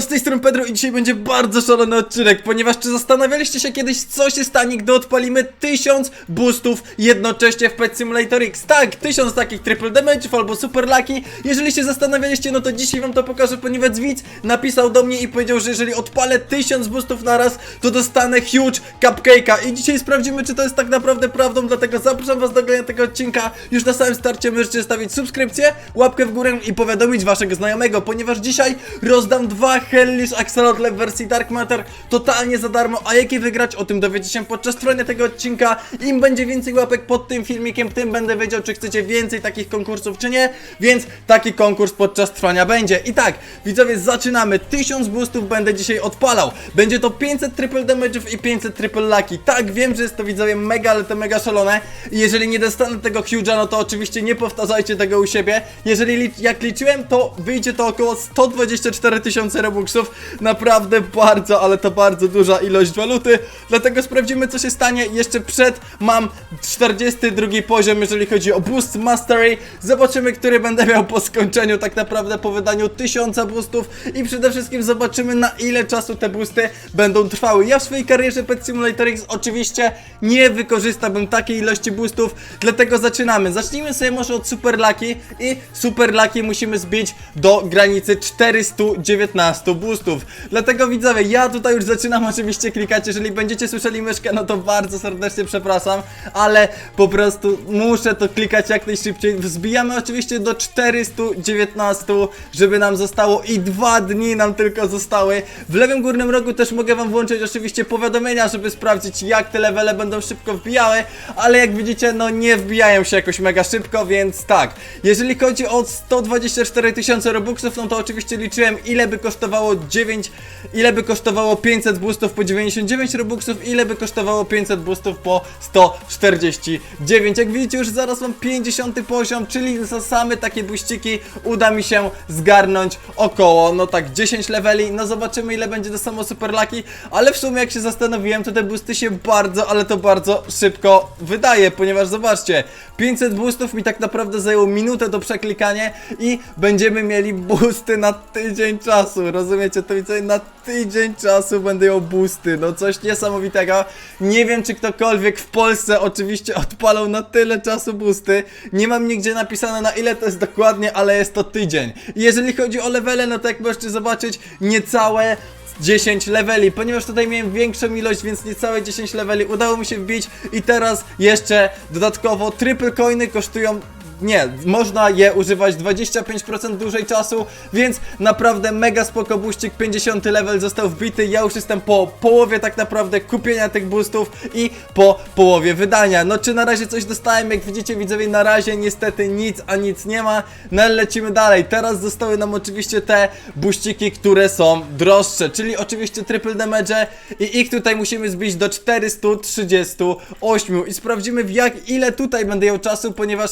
Z tej strony Pedro i dzisiaj będzie bardzo szalony odcinek, ponieważ czy zastanawialiście się kiedyś, co się stanie, gdy odpalimy 1000 boostów jednocześnie w Pet Simulator X? Tak, 1000 takich triple damage'ów albo super lucky. Jeżeli się zastanawialiście, no to dzisiaj wam to pokażę, ponieważ widz napisał do mnie i powiedział, że jeżeli odpalę 1000 boostów naraz, to dostanę huge cupcake'a. I dzisiaj sprawdzimy, czy to jest tak naprawdę prawdą, dlatego zapraszam was do oglądania tego odcinka. Już na samym starcie możecie stawić subskrypcję, łapkę w górę i powiadomić waszego znajomego, ponieważ dzisiaj rozdam dwa Hellish Axolotl w wersji Dark Matter totalnie za darmo, a jakie wygrać o tym dowiecie się podczas trwania tego odcinka. Im będzie więcej łapek pod tym filmikiem, tym będę wiedział, czy chcecie więcej takich konkursów, czy nie, więc taki konkurs podczas trwania będzie. I tak, widzowie, zaczynamy. 1000 boostów będę dzisiaj odpalał. Będzie to 500 triple damage'ów i 500 triple lucky. Tak, wiem, że jest to widzowie mega, ale to mega szalone. I jeżeli nie dostanę tego huge'a, no to oczywiście nie powtarzajcie tego u siebie. Jeżeli li jak liczyłem, to wyjdzie to około 124 tysiące robuxów. Naprawdę bardzo, ale to bardzo duża ilość waluty. Dlatego sprawdzimy, co się stanie. Jeszcze przed mam 42 poziom, jeżeli chodzi o boost mastery. Zobaczymy, który będę miał po skończeniu, tak naprawdę po wydaniu 1000 boostów. I przede wszystkim zobaczymy, na ile czasu te boosty będą trwały. Ja w swojej karierze Pet Simulator X oczywiście nie wykorzystałbym takiej ilości boostów, dlatego zaczynamy. Zacznijmy sobie może od Super Lucky i Super Lucky musimy zbić do granicy 419 boostów. Dlatego widzowie, ja tutaj już zaczynam oczywiście klikać, jeżeli będziecie słyszeli myszkę, no to bardzo serdecznie przepraszam, ale po prostu muszę to klikać jak najszybciej. Wzbijamy oczywiście do 419, żeby nam zostało i dwa dni nam tylko zostały. W lewym górnym rogu też mogę wam włączyć oczywiście powiadomienia, żeby sprawdzić jak te levele będą szybko wbijały, ale jak widzicie, no nie wbijają się jakoś mega szybko, więc tak. Jeżeli chodzi o 124 tysiące robuxów, no to oczywiście liczyłem ile by kosztowało 9, ile by kosztowało 500 boostów po 99 robuxów, ile by kosztowało 500 boostów po 149. Jak widzicie, już zaraz mam 50 poziom, czyli za same takie buściki uda mi się zgarnąć około, no tak 10 leveli, no zobaczymy ile będzie to samo super lucky, ale w sumie jak się zastanowiłem, to te boosty się bardzo, ale to bardzo szybko wydaje, ponieważ zobaczcie, 500 boostów mi tak naprawdę zajęło minutę do przeklikania i będziemy mieli boosty na tydzień czasu, rozumiecie, to widzę, na tydzień czasu będę miał boosty, no coś niesamowitego, nie wiem czy ktokolwiek w Polsce oczywiście odpalał na tyle czasu boosty, nie mam nigdzie napisane na ile to jest dokładnie, ale jest to tydzień. Jeżeli chodzi o levele, no to jak możecie zobaczyć, niecałe 10 leveli, ponieważ tutaj miałem większą ilość, więc niecałe 10 leveli udało mi się wbić. I teraz jeszcze dodatkowo triple coiny kosztują nie, można je używać 25% dłużej czasu, więc naprawdę mega spoko buścik, 50 level został wbity, ja już jestem po połowie tak naprawdę kupienia tych boostów i po połowie wydania. No czy na razie coś dostałem, jak widzicie widzowie, na razie niestety nic, a nic nie ma, no ale lecimy dalej. Teraz zostały nam oczywiście te buściki, które są droższe, czyli oczywiście triple damage i ich tutaj musimy zbić do 438 i sprawdzimy w jak, ile tutaj będę miał czasu, ponieważ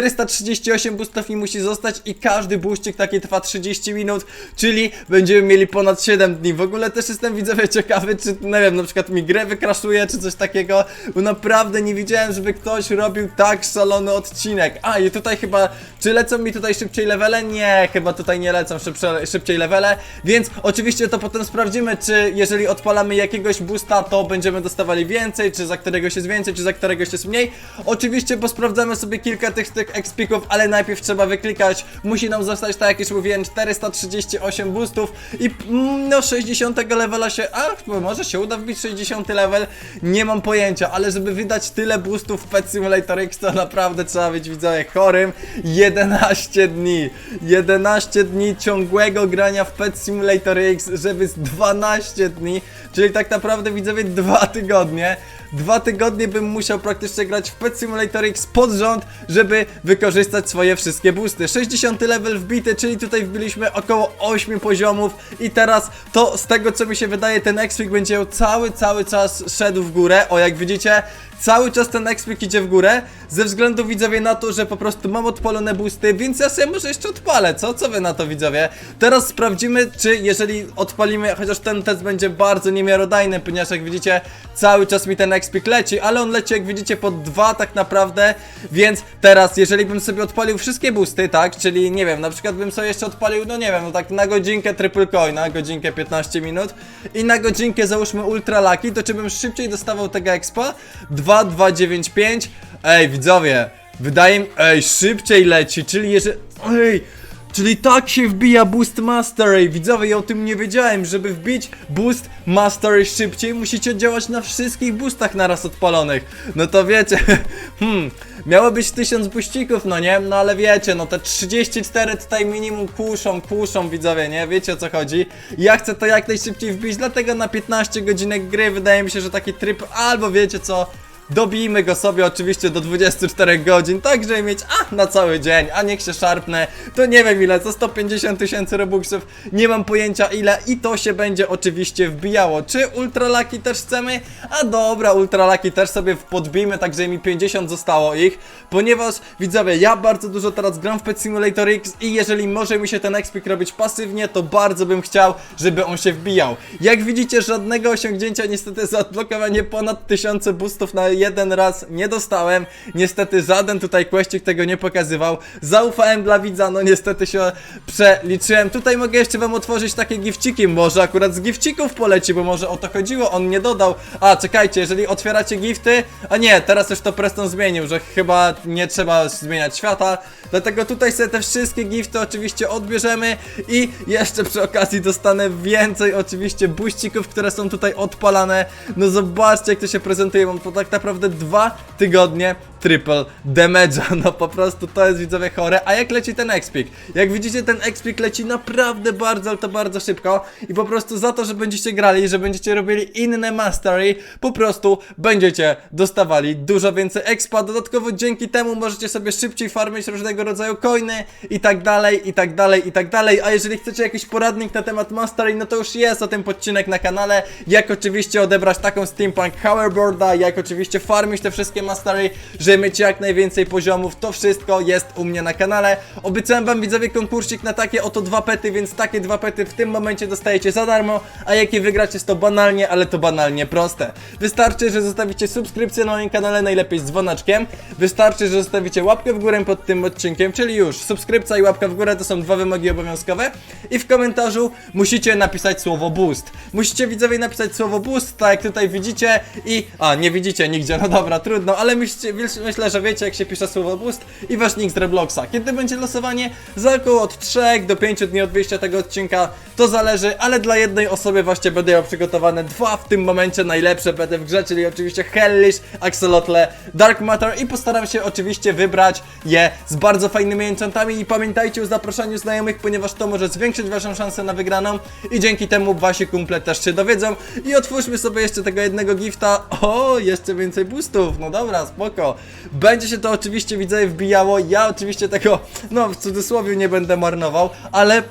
438 boostów mi musi zostać i każdy boościk taki trwa 30 minut, czyli będziemy mieli ponad 7 dni. W ogóle też jestem widzowie ciekawy, czy nie wiem, na przykład mi grę wykraszuje, czy coś takiego, bo naprawdę nie widziałem, żeby ktoś robił tak szalony odcinek. A i tutaj chyba, czy lecą mi tutaj szybciej levele? Nie, chyba tutaj nie lecą szybsze, szybciej levele, więc oczywiście to potem sprawdzimy, czy jeżeli odpalamy jakiegoś boosta, to będziemy dostawali więcej, czy za któregoś jest więcej, czy za któregoś jest mniej. Oczywiście posprawdzamy sobie kilka tych, tych expików, ale najpierw trzeba wyklikać, musi nam zostać, tak jak już mówiłem, 438 boostów i mm, no 60 levela się, a może się uda wbić 60 level, nie mam pojęcia, ale żeby wydać tyle boostów w Pet Simulator X, to naprawdę trzeba być widzowie chorym. 11 dni, 11 dni ciągłego grania w Pet Simulator X, żeby z 12 dni, czyli tak naprawdę widzowie dwa tygodnie, dwa tygodnie bym musiał praktycznie grać w Pet Simulator X pod rząd, żeby wykorzystać swoje wszystkie boosty. 60 level wbity, czyli tutaj wbiliśmy około 8 poziomów i teraz to z tego co mi się wydaje ten X-Wing będzie cały, cały czas szedł w górę. O jak widzicie, cały czas ten expik idzie w górę, ze względu widzowie na to, że po prostu mam odpalone boosty, więc ja sobie może jeszcze odpalę, co? Co wy na to widzowie? Teraz sprawdzimy, czy jeżeli odpalimy, chociaż ten test będzie bardzo niemiarodajny, ponieważ jak widzicie, cały czas mi ten expik leci, ale on leci jak widzicie pod dwa tak naprawdę, więc teraz jeżeli bym sobie odpalił wszystkie boosty, tak, czyli nie wiem, na przykład bym sobie jeszcze odpalił, no nie wiem, no tak na godzinkę triple coina, godzinkę 15 minut i na godzinkę załóżmy ultra lucky, to czy bym szybciej dostawał tego expa? 2, 2, 9, 5, ej widzowie, wydaje mi, ej szybciej leci, czyli jeżeli, ej, Czyli tak się wbija Boost Mastery. Widzowie, ja o tym nie wiedziałem. Żeby wbić Boost Mastery szybciej, musicie działać na wszystkich boostach naraz odpalonych. No to wiecie, hmm, miało być 1000 buścików, no nie? No ale wiecie, no te 34 tutaj minimum kuszą, kuszą widzowie, nie? Wiecie o co chodzi. Ja chcę to jak najszybciej wbić, dlatego na 15 godzinek gry wydaje mi się, że taki tryb, albo wiecie co... Dobijmy go sobie oczywiście do 24 godzin, tak żeby mieć a na cały dzień, a niech się szarpnę, to nie wiem ile, co 150 tysięcy robuxów, nie mam pojęcia ile i to się będzie oczywiście wbijało. Czy ultralaki też chcemy? A dobra, ultralaki też sobie podbijmy, tak żeby mi 50 zostało ich, ponieważ widzowie, ja bardzo dużo teraz gram w Pet Simulator X i jeżeli może mi się ten expik robić pasywnie, to bardzo bym chciał, żeby on się wbijał. Jak widzicie, żadnego osiągnięcia niestety za odblokowanie ponad 1000 boostów na jeden raz nie dostałem. Niestety żaden tutaj questik tego nie pokazywał. Zaufałem dla widza, no niestety się przeliczyłem. Tutaj mogę jeszcze wam otworzyć takie gifciki, może akurat z gifcików poleci, bo może o to chodziło, on nie dodał. A, czekajcie, jeżeli otwieracie gifty, a nie, teraz już to Preston zmienił, że chyba nie trzeba zmieniać świata, dlatego tutaj sobie te wszystkie gifty oczywiście odbierzemy i jeszcze przy okazji dostanę więcej oczywiście buścików, które są tutaj odpalane. No zobaczcie jak to się prezentuje, mam to tak naprawdę dwa tygodnie triple damage'a, no po prostu to jest widzowie chore, a jak leci ten expik? Jak widzicie ten expik leci naprawdę bardzo, ale to bardzo szybko. I po prostu za to, że będziecie grali, że będziecie robili inne mastery, po prostu będziecie dostawali dużo więcej expa, dodatkowo dzięki temu możecie sobie szybciej farmić różnego rodzaju coiny i tak dalej, i tak dalej, i tak dalej, a jeżeli chcecie jakiś poradnik na temat mastery, no to już jest o tym odcinek na kanale, jak oczywiście odebrać taką steampunk hoverboarda, jak oczywiście farmić te wszystkie mastery, żeby mieć jak najwięcej poziomów, to wszystko jest u mnie na kanale. Obiecałem wam widzowie konkursik na takie oto dwa pety, więc takie dwa pety w tym momencie dostajecie za darmo, a jakie wygrać jest to banalnie, ale to banalnie proste. Wystarczy, że zostawicie subskrypcję na moim kanale, najlepiej z dzwoneczkiem. Wystarczy, że zostawicie łapkę w górę pod tym odcinkiem, czyli już subskrypcja i łapka w górę to są dwa wymogi obowiązkowe. I w komentarzu musicie napisać słowo boost. Musicie widzowie napisać słowo boost, tak jak tutaj widzicie i... A, nie widzicie nigdzie, no dobra, trudno, ale myślcie, myślę, że wiecie jak się pisze słowo boost i wasz nick z Robloxa. Kiedy będzie losowanie? Za około od 3 do 5 dni od wyjścia tego odcinka, to zależy, ale dla jednej osoby właśnie będę miał przygotowane dwa w tym momencie najlepsze pety w grze, czyli oczywiście Hellish, Axolotle, Dark Matter i postaram się oczywiście wybrać je z bardzo fajnymi enchantami. I pamiętajcie o zaproszeniu znajomych, ponieważ to może zwiększyć waszą szansę na wygraną. I dzięki temu wasi kumple też się dowiedzą. I otwórzmy sobie jeszcze tego jednego gifta, o, jeszcze więcej boostów, no dobra, spoko, będzie się to oczywiście widzę wbijało, ja oczywiście tego, no w cudzysłowie nie będę marnował, ale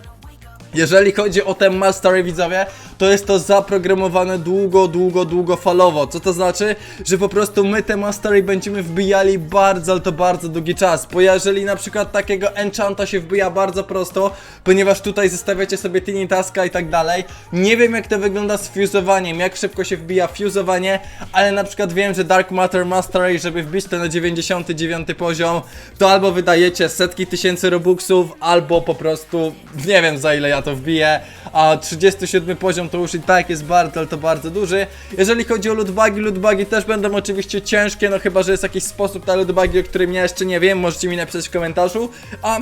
jeżeli chodzi o te mastery widzowie, to jest to zaprogramowane długo, długo, długo falowo. Co to znaczy? Że po prostu my te mastery będziemy wbijali bardzo, ale to bardzo długi czas. Bo jeżeli na przykład takiego enchanta się wbija bardzo prosto, ponieważ tutaj zostawiacie sobie tiny taska i tak dalej. Nie wiem jak to wygląda z fuzowaniem, jak szybko się wbija fuzowanie, ale na przykład wiem, że Dark Matter Mastery, żeby wbić to na 99 poziom, to albo wydajecie setki tysięcy robuxów, albo po prostu nie wiem za ile ja to wbiję, a 37 poziom to już i tak jest bardzo, ale to bardzo duży. Jeżeli chodzi o lootbagi, lootbagi też będą oczywiście ciężkie, no chyba, że jest jakiś sposób na lootbagi, o którym ja jeszcze nie wiem, możecie mi napisać w komentarzu, a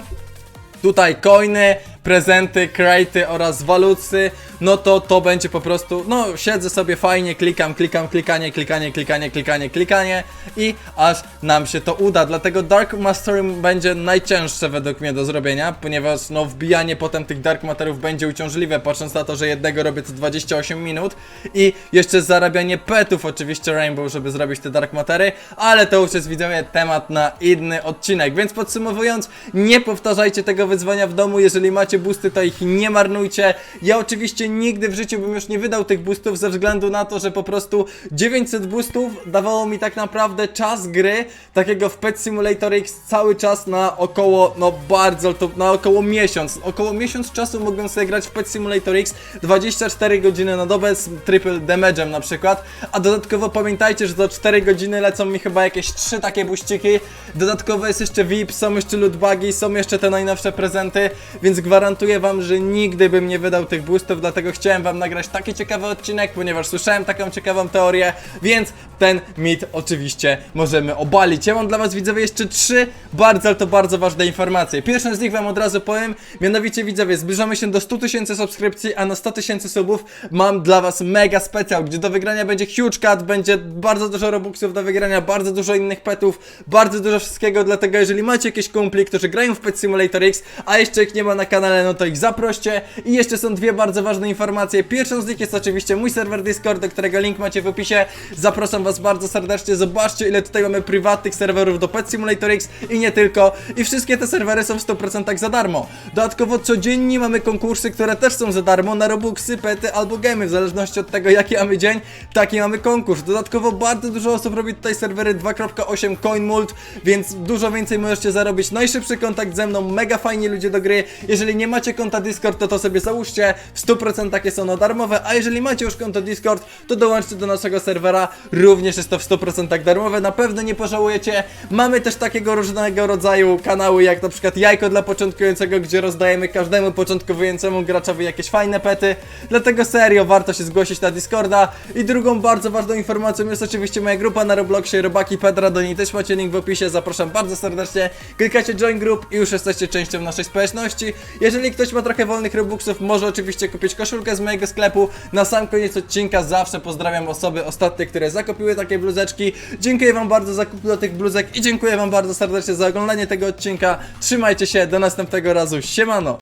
tutaj coiny, prezenty, krajty oraz walucy, no to to będzie po prostu, no siedzę sobie fajnie, klikam, klikam, klikanie, klikanie, klikanie, klikanie, klikanie i aż nam się to uda, dlatego Dark Mastering będzie najcięższe według mnie do zrobienia, ponieważ no wbijanie potem tych Dark Matterów będzie uciążliwe, patrząc na to, że jednego robię co 28 minut i jeszcze zarabianie petów oczywiście Rainbow, żeby zrobić te Dark Matery, ale to już jest widzowie temat na inny odcinek, więc podsumowując, nie powtarzajcie tego wyzwania w domu, jeżeli macie macie boosty, to ich nie marnujcie. Ja oczywiście nigdy w życiu bym już nie wydał tych boostów ze względu na to, że po prostu 900 boostów dawało mi tak naprawdę czas gry takiego w Pet Simulator X cały czas na około, no bardzo, to na około miesiąc. Około miesiąc czasu mogłem sobie grać w Pet Simulator X 24 godziny na dobę z triple damage'em na przykład, a dodatkowo pamiętajcie, że za 4 godziny lecą mi chyba jakieś 3 takie buściki, dodatkowo jest jeszcze VIP, są jeszcze lootbugi, są jeszcze te najnowsze prezenty, więc gwarantuję wam, że nigdy bym nie wydał tych boostów, dlatego chciałem wam nagrać taki ciekawy odcinek, ponieważ słyszałem taką ciekawą teorię, więc ten mit oczywiście możemy obalić. Ja mam dla was widzowie jeszcze trzy bardzo, ale to bardzo ważne informacje. Pierwszą z nich wam od razu powiem, mianowicie widzowie, zbliżamy się do 100 tysięcy subskrypcji, a na 100 tysięcy subów mam dla was mega specjal, gdzie do wygrania będzie huge cut, będzie bardzo dużo robuxów do wygrania, bardzo dużo innych petów, bardzo dużo wszystkiego, dlatego jeżeli macie jakieś kumpli, którzy grają w Pet Simulator X, a jeszcze ich nie ma na kanale, no to ich zaproście. I jeszcze są dwie bardzo ważne informacje. Pierwszą z nich jest oczywiście mój serwer Discord, do którego link macie w opisie. Zapraszam was bardzo serdecznie, zobaczcie ile tutaj mamy prywatnych serwerów do Pet Simulator X i nie tylko. I wszystkie te serwery są w 100% za darmo. Dodatkowo codziennie mamy konkursy, które też są za darmo na Robuxy, pety albo gemy, w zależności od tego jaki mamy dzień, taki mamy konkurs. Dodatkowo bardzo dużo osób robi tutaj serwery 2.8 CoinMult, więc dużo więcej możecie zarobić. Najszybszy kontakt ze mną, mega fajni ludzie do gry. Jeżeli nie macie konta Discord, to to sobie załóżcie. W 100% jest ono darmowe, a jeżeli macie już konto Discord, to dołączcie do naszego serwera. Również jest to w 100% darmowe, na pewno nie pożałujecie. Mamy też takiego różnego rodzaju kanały, jak na przykład Jajko dla początkującego, gdzie rozdajemy każdemu początkującemu graczowi jakieś fajne pety. Dlatego serio, warto się zgłosić na Discorda. I drugą bardzo ważną informacją jest oczywiście moja grupa na Robloxie Robaki Pedra, do niej też macie link w opisie, zapraszam bardzo serdecznie. Klikacie join group i już jesteście częścią naszej społeczności. Jeżeli ktoś ma trochę wolnych Robuxów, może oczywiście kupić koszulkę z mojego sklepu. Na sam koniec odcinka zawsze pozdrawiam osoby ostatnie, które zakupiły takie bluzeczki. Dziękuję wam bardzo za kup do tych bluzek i dziękuję wam bardzo serdecznie za oglądanie tego odcinka. Trzymajcie się, do następnego razu, siemano!